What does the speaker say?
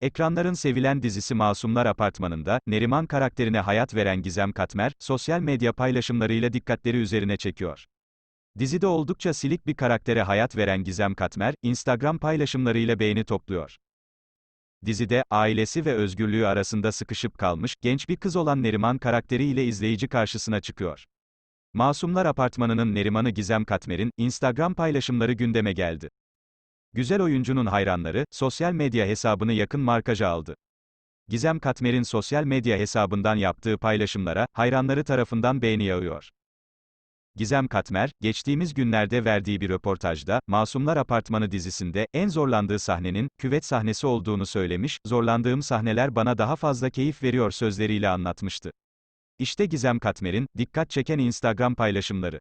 Ekranların sevilen dizisi Masumlar Apartmanı'nda, Neriman karakterine hayat veren Gizem Katmer, sosyal medya paylaşımlarıyla dikkatleri üzerine çekiyor. Dizide oldukça silik bir karaktere hayat veren Gizem Katmer, Instagram paylaşımlarıyla beğeni topluyor. Dizide, ailesi ve özgürlüğü arasında sıkışıp kalmış, genç bir kız olan Neriman karakteriyle izleyici karşısına çıkıyor. Masumlar Apartmanı'nın Neriman'ı Gizem Katmer'in, Instagram paylaşımları gündeme geldi. Güzel oyuncunun hayranları, sosyal medya hesabını yakın markaja aldı. Gizem Katmer'in sosyal medya hesabından yaptığı paylaşımlara, hayranları tarafından beğeni yağıyor. Gizem Katmer, geçtiğimiz günlerde verdiği bir röportajda, Masumlar Apartmanı dizisinde, en zorlandığı sahnenin, küvet sahnesi olduğunu söylemiş, zorlandığım sahneler bana daha fazla keyif veriyor sözleriyle anlatmıştı. İşte Gizem Katmer'in, dikkat çeken Instagram paylaşımları.